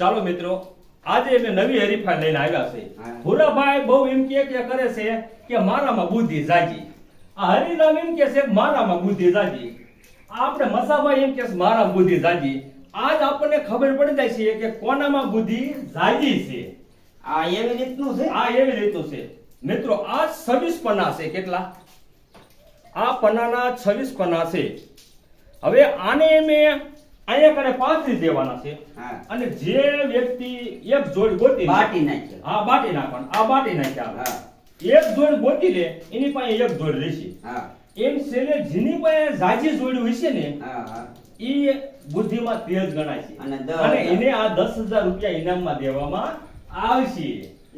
ચાલો મિત્રો આજે અમે નવી હરીફાઈ લઈને આવ્યા છે. ભૂરાભાઈ બહુ એમ કે કરે છે કે મારામાં બુદ્ધિ જાજી આ હરિરામ એમ કે છે મારામાં બુદ્ધિ જાજી આપણે મસાભાઈ એમ કે છે મારામાં બુદ્ધિ જાજી આજ આપણને ખબર પડી જાય છે કે કોનામાં બુદ્ધિ જાજી છે. આ એવી રીતનું છે? આ એવી રીતનું છે. મિત્રો આ છવ્વીસ પન્ના છે કેટલા? આ પન્નાના છવ્વીસ પન્ના છે. હવે આને મેં અહીંયા કને પાંત્રીસ દેવાના છે. હા. અને જે વ્યક્તિ એક જોડ ગોતી બાટી નાખે. હા બાટી નાખવાનું. આ બાટી નાખ્યા હા. એક જોડ ગોતી લે એની પાસે એક જોડ રહેશે. હા. એમ છેલ્લે જેની પાસે જાજી જોડ્યું હશે ને હા હા. એ બુદ્ધિમાં તેજ ગણાય છે. અને અને. એને આ દસ હજાર રૂપિયા ઇનામમાં દેવામાં આવશે.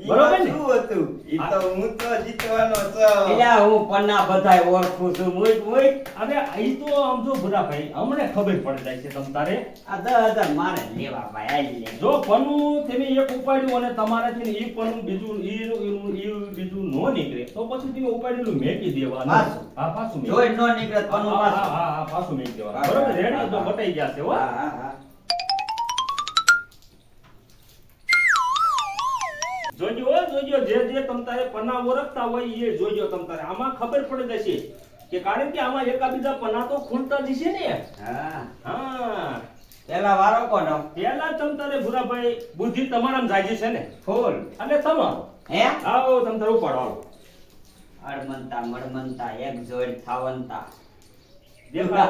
બરોબર બરોબર ને? શું હતું? ઈ તો હું તો જીતવાનો છું એટલે હું પન્ના બધાય ઓળખું છું. મુઈક મુઈક અરે અહીં તો આમ જો ભૂરાભાઈ અમને ખબર પડી જાય છે તમ તારે. આ દસ મારે લેવા ભાઈ આઈ લે. જો પન્નું તમે એક ઉપાડ્યું અને તમારાથી ઈ પન્નું બીજું ઈ બીજું નો નીકળે તો પછી તમે ઉપાડેલું મેકી દેવાનું. પાછું. હા પાછું મેકી નો નીકળે પાછું. હા, હા, પાછું મેકી દેવાનું. બરોબર રેડી તો હા. બતાઈ ગયા છે હો હા હા. જે જે તમ તારે પન્ના ઓળખતા હોય એ જોજો તમ આમાં ખબર પડી જશે કે કારણ કે આમાં એકાબીજા પન્ના તો ખૂલતા જશે ને. હા. હા. પેલા વારો કોનો? પેલા તમ તારે ભૂરાભાઈ બુદ્ધિ તમારામાં જાગી છે ને. ફૂલ. અને તમારો હે? આવો તમ તારે ઉપાડો આવો. અડમનતા મડમનતા એક જોડ થાવનતા. દેખા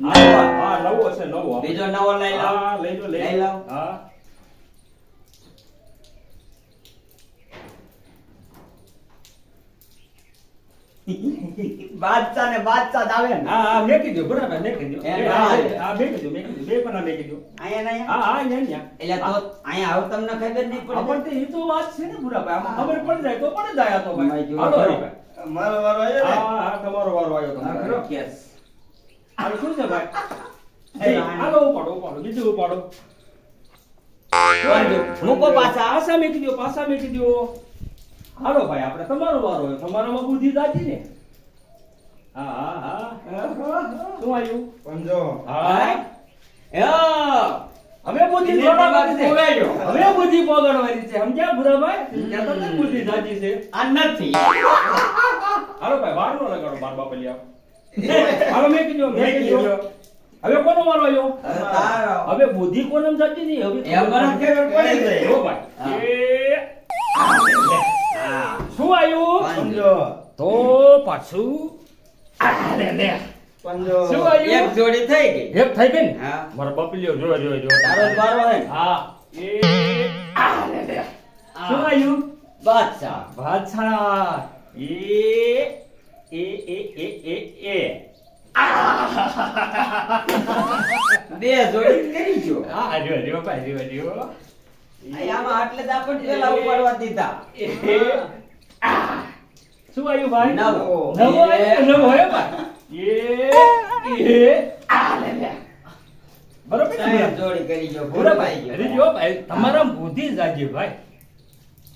નવો. હા નવો છે નવો. બીજો નવો લઈ લો લઈ લો. લઈ લો. હા. બાદશાહ ને બાદશાહ આવે ને. હા હા મેકી દો બરાબર મેકી દો હા હા, મેકી દો મેકી દો બે પણ મેકી દો અહીંયા ના હા હા અહીંયા અહીંયા. એટલે તો અહીંયા આવ તમને ખબર નહીં પડે. પણ તે એ તો વાત છે ને ભૂરાભાઈ. આમાં ખબર પડી જાય તો પણ જાય તો ભાઈ. હાલો. મારો વારો આવ્યો ને? હા હા તમારો વારો આવ્યો તમારો ખરો. કેસ હાલ શું છે ભાઈ? હાલો ઉપાડો ઉપાડો બીજું ઉપાડો. મૂકો પાછા. પાછા મેકી દો પાછા મેકી દો હાલો ભાઈ આપણે તમારો વારો હોય તમારામાં બુદ્ધિ દાજી ને. હા હા હા. શું આવ્યું? પંજો. હા. હવે બુદ્ધિ એને છે. હવે બુદ્ધિ પોગાડવાની છે. સમજ્યા ભૂરાભાઈ? કહેતા હતા બુદ્ધિ દાજી છે? આ નથી. હાલો ભાઈ વાર નો લગાડો બાર બાપલી આવો. હાલો મેકી દો મેકી દો હવે કોનો વારો આવ્યો? હવે બુદ્ધિ કોને જતી નહીં હવે એમ મને ખબર પડી ગઈ. ભાઈ. એ. હા. શું આવ્યું? પંજો. તો પાછું. આ લે લે. પંજો. શું આવ્યું? એક જોડી થઈ ગઈ. એક થઈ ગઈ ને? હા. મારો બપલીઓ જો જો જો તારો જ હે. હા. એ આ લે લે. શું આવ્યું? બાદશાહ. ભાષા એ એ એ એ એ એ. બે જોડી કરી જો. આ જો જો ભાઈ જો જો આમાં આટલે જ પેલા ઉપાડવા દીધા. શું આવ્યું ભાઈ? નવો. નવો આવ્યો? નવો હે ભાઈ એ. એ. આ લે લે બરોબર જોડી કરી જો પૂરા ભાઈ અરે જો ભાઈ તમારા બુદ્ધિ જાગી ભાઈ.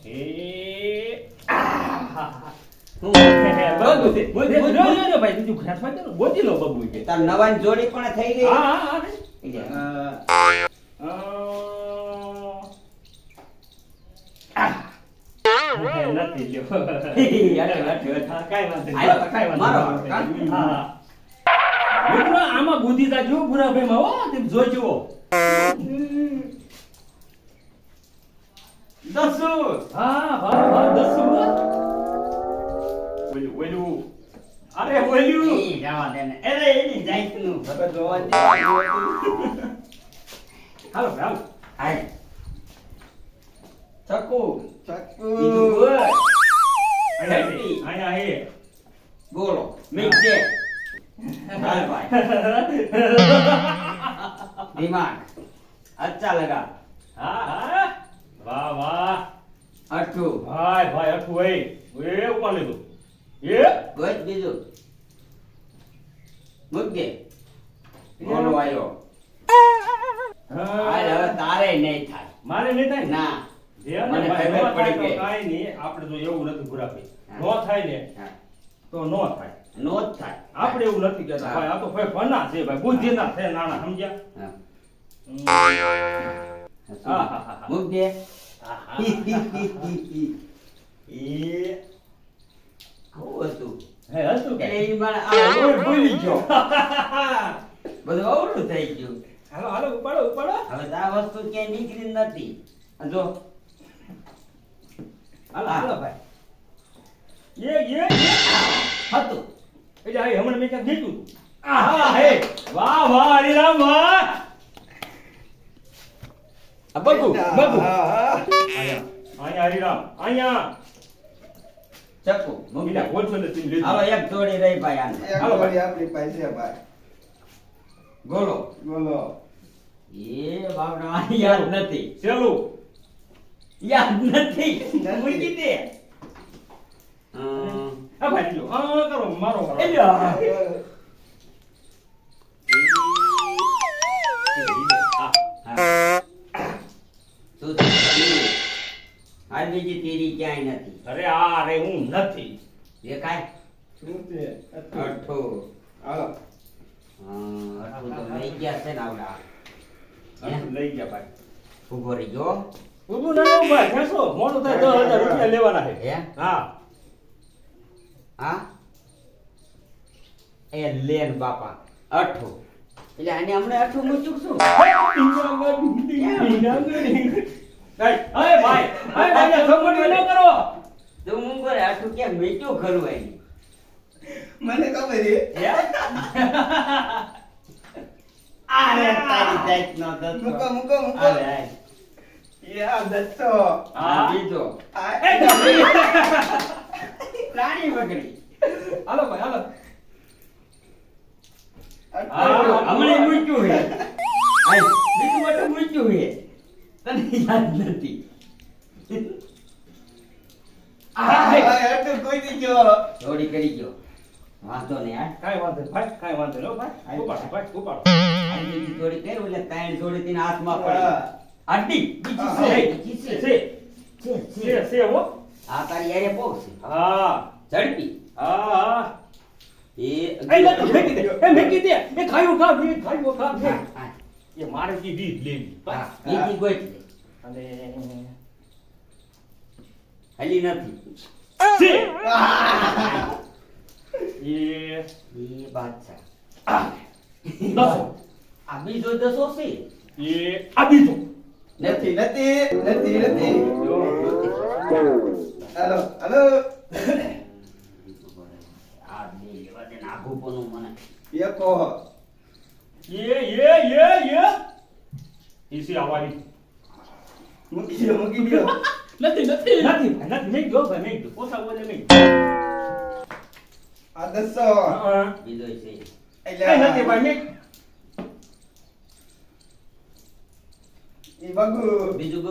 એ. આ. હું. બરાબર છે. જો, જો, જો, ભાઈ બીજું ઘાસમાં ચાલો બોતી લો બબુ કે તાર નવાની જોડી પણ થઈ ગઈ હા હા હા અ, અ, આ. નથી લ્યો. હા, કાંઈ વાંધો નહીં. આયો, કાંઈ વાંધો મારો, નહીં. હા. હા. મિત્રો, આમાં બુદ્ધિ તા જો હો જોજો દસુ હા હા હા દસું હો. ઓલું ઓલું અરે ઓલું જવા દે ને અરે એની જાતનું હવે જોવા જેવું હાલો હાલો. હાય. ચકુ. અહીંયા હેપી. અહીંયા હે. બોલો મિક દે હાલ ભાઈ દિમાગ અચ્છા લગા હા હા વાહ વાહ અઠું ભાઈ ભાઈ અઠું ભાઈ એ ઉપર લીધું એ ગોત બીજું મૂક દે બોલો આવ્યો હા હવે. તારે નહીં થાય મારે નહીં થાય ને? ના જે ને મને ભાઈ, ખબર પડી તો નહીં. આપણે તો એવું નથી ભૂરાભાઈ. નો થાય ને તો નો થાય. નો જ થાય. આપણે એવું નથી કહેતા. ભાઈ આ તો ભાઈ ભણા છે ભાઈ બુદ્ધિ ના છે નાના સમજ્યા? મૂક દે. એ આવું હતું. હે, હતું કે? એટલે ઈ આ ભૂલી ગયો. બધું અવળું થઈ ગયું. હાલો હાલો ઉપાડો ઉપાડો. હવે આ વસ્તુ ક્યાંય નીકળી નથી. જો હાલો હાલો ભાઈ. એ એ એ હતું. એટલે આ હમણાં મેં ક્યાંક જીતું આહા હે વાહ વાહ હરિરામ વાહ. બગુ બગુ. હા, હા. અહીંયા હરિરામ અહીંયા. ચકુ. નથી લીધું. હાલો એક જોડી રહી ભાઈ આને. હાલો ભાઈ. આપણી પાસે ભાઈ. ગોલો. ગોલો. એ બાપના યાદ નથી. સેલું યાદ નથી. મૂકી દે. આ ભાઈ લ્યો. આ કરો મારો કરો એલા. બીજી તેરી ક્યાંય નથી અરે આ રે હું નથી દેખાય શું છે અઠો હાલો હા, તો લઈ ગયા છે ને આવડા હે? લઈ ગયા ભાઈ ઊભો રહી ગયો ઊભું ના ભાઈ બેસો મોડું થાય દસ હજાર રૂપિયા લેવાના છે. હે? હા. હા? એ લેન બાપા અઠો. એટલે આને હમણે અઠું અરે ભાઈ અરે ભાઈ ન કરો. તું ખરું એની મને ખબર છે. હે? અરે તારી. મૂકો મૂકો મૂકો. એ. પ્રાણી હાલો ભાઈ હાલો. હમણે મૂક્યું હે બીજું મૂક્યું હે તને યાદ નથી. થોડી કરી ગયો. વાંધો નહીં. કાંઈ વાંધો ભાઈ કાંઈ વાંધો નહીં ભાઈ. ઉપાડો ભાઈ ઉપાડો. જોડી કરી એટલે ત્રણ જોડી તેના હાથમાં પડી. આડી બીજી. છે છે છે. છે છે, છે છે. છે હો આ તારી હારે પોગશે હા. ઝડપી. હા. હા એ એ ફેંકી દે. એ ફેંકી દે. એ ખાયું ખા એ ખાયું ખા. એ મારે કીધી જ લેવી. બીજી લે. અને હલી નથી. છે એ એ બાદશાહ. આ બીજો દસો છે. એ આ બીજો. નથી નથી નથી નથી. હાલો હાલો. આ બે લેવા દે ને આઘું પોનું મને એકો એ એ એ એ. ઈસી આવાની મૂકી દો મૂકી દો. નથી નથી. નથી ભાઈ, નથી મેં ગયો ભાઈ મેં ગયો પોતા બોલે મેં આ દસો. બીજો છે કઈ નથી ભાઈ મેં બગુ બીજું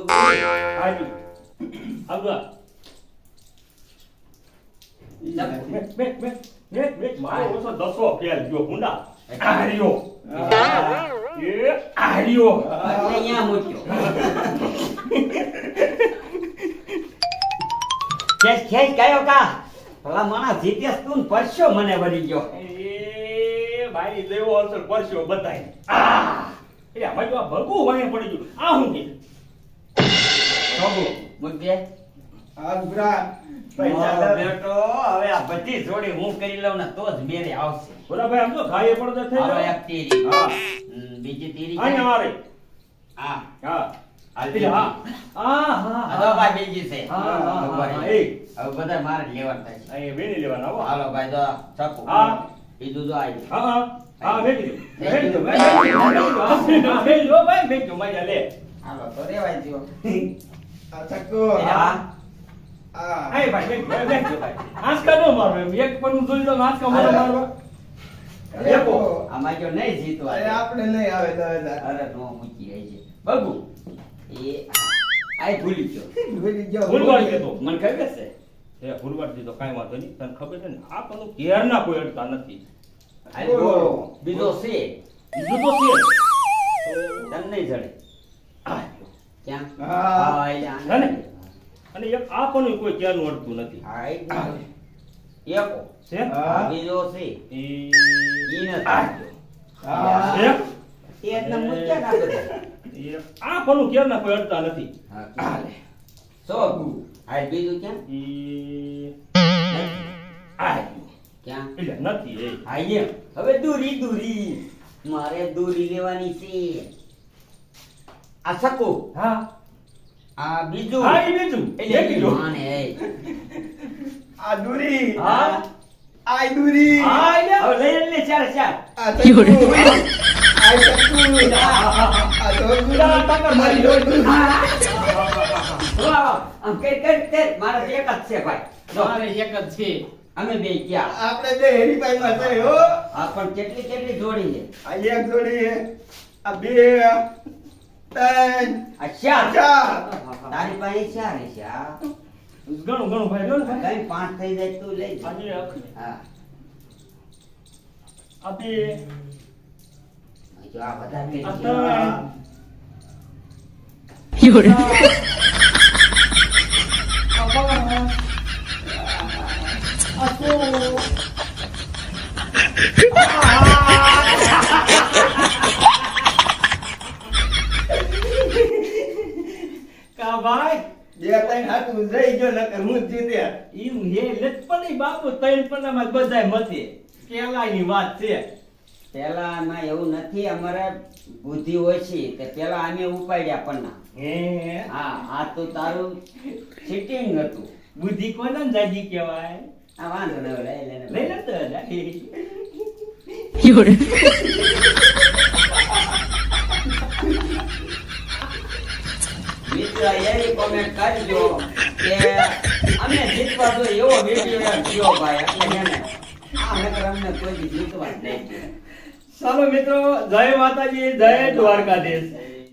મારો ઓછો દસો ગયો ગુંડા. આર્યો. એ આર્યો. અહીંયા મૂક્યો. ખેંચ ખેંચ કયો કા. ભલા માણસ જીત્યાસ તું પરસ્યો મને વળી ગયો. એ ભાઈ લેવો અસર પરસ્યો બતાય આ. એ આમાં જો આ ભગું વાંહે પડી ગયું. આ હું કે સોગુ મૂક કે. આ ભૂરા પૈસા બેટો હવે આ બધી જોડી હું કરી લઉં ને તો જ મેરે આવશે. બોલા ભાઈ આમ તો ખાઈએ પડતો થઈ હવે એક તીરી. હા. બીજી તીરી અહીંયા મારે હા. હા. હાલ હા. હા હા આ ભાઈ બીજી છે. હા. હવે બધા મારે લેવાનું થાય છે અહીંયા વેણી લેવાના હો. હાલો ભાઈ તો ચકુ હા. બીજું તો આવી હા હા. હા કીધું મેં કીધું મેં ભાઈ કીધું મજા લે. હાલો તો રેવાય જો આ ચક્કો હા. આ. આય ભાઈ મેં કીધું ભાઈ. આંચકા ન મારો એમ. એક પણ જોઈ લો આંચકા મારો મારો એકો આમાં જો નહીં જીતવા અરે આપણે નહીં આવે તો અરે નો મૂકી આવી છે બગુ એ આય ભૂલી ગયો. ભૂલી ગયો ભૂલવાડી તો. મને ખબર છે? એ ભૂલવાડ દીધો કાંઈ વાંધો નહીં. તને ખબર છે ને આ પણ ઘેરના કોઈ અડતા નથી. બીજો છે. બીજો તો છે. તને નહીં જડે. ક્યાં? અને એક આ પણ કોઈ ક્યાંનું અડતું નથી. એકો છે? બીજો છે. એ. ઈ નથી આ. પણ કેમ ના કોઈ અડતા નથી. હા હાલે. સો હાલ બીજું ક્યાં? એ આ. ક્યાં? એટલે નથી એ એમ હવે દૂરી દૂરી. મારે દૂરી લેવાની છે. આ સકો. હા. આ બીજું. હા એ બીજું. એટલે લો. માને. આ દૂરી. હા. આ દૂરી. હા હવે લઈ લે ચાલ ચાલ. આ તો આ તો આ તો આ મારી લો. આમ મારે એક જ છે ભાઈ. મારે એક જ છે. અમે બે ગયા. આપણે બે હરીફાઈ માં છે હો. આ પણ કેટલી કેટલી જોડી છે? આ એક જોડી છે. આ બે ત્રણ આ ચાર. ચાર. તારી પાસે ચાર છે આ ઘણું ઘણું ભાઈ લો ભાઈ. કઈ પાંચ થઈ જાય તું લઈ આજે હા. આ બે. જો આ બધા બે હાથું જઈ ગયો નકર હું જ જીત્યા ઈ હે લટપણી બાપુ ત્રણ પન્નામાં બધાય મતે કેલાની વાત છે. પેલા એવું નથી અમારે બુદ્ધિ ઓછી કે પેલા અમે ઉપાડ્યા પણ હે? હા આ તો તારું સિટિંગ હતું. બુદ્ધિ કોને દાદી કહેવાય? આ વાંધો ન લઈ લે લઈ લે. તો લાગે. મિત્ર એવી કોમેન્ટ કરજો કે અમે જીતવા તો એવો વીડિયો એમ થયો ભાઈ એટલે છે આ નકર અમને કોઈ દી જીતવા જ નહીં ચાલો મિત્રો જય માતાજી જય દ્વારકાધીશ.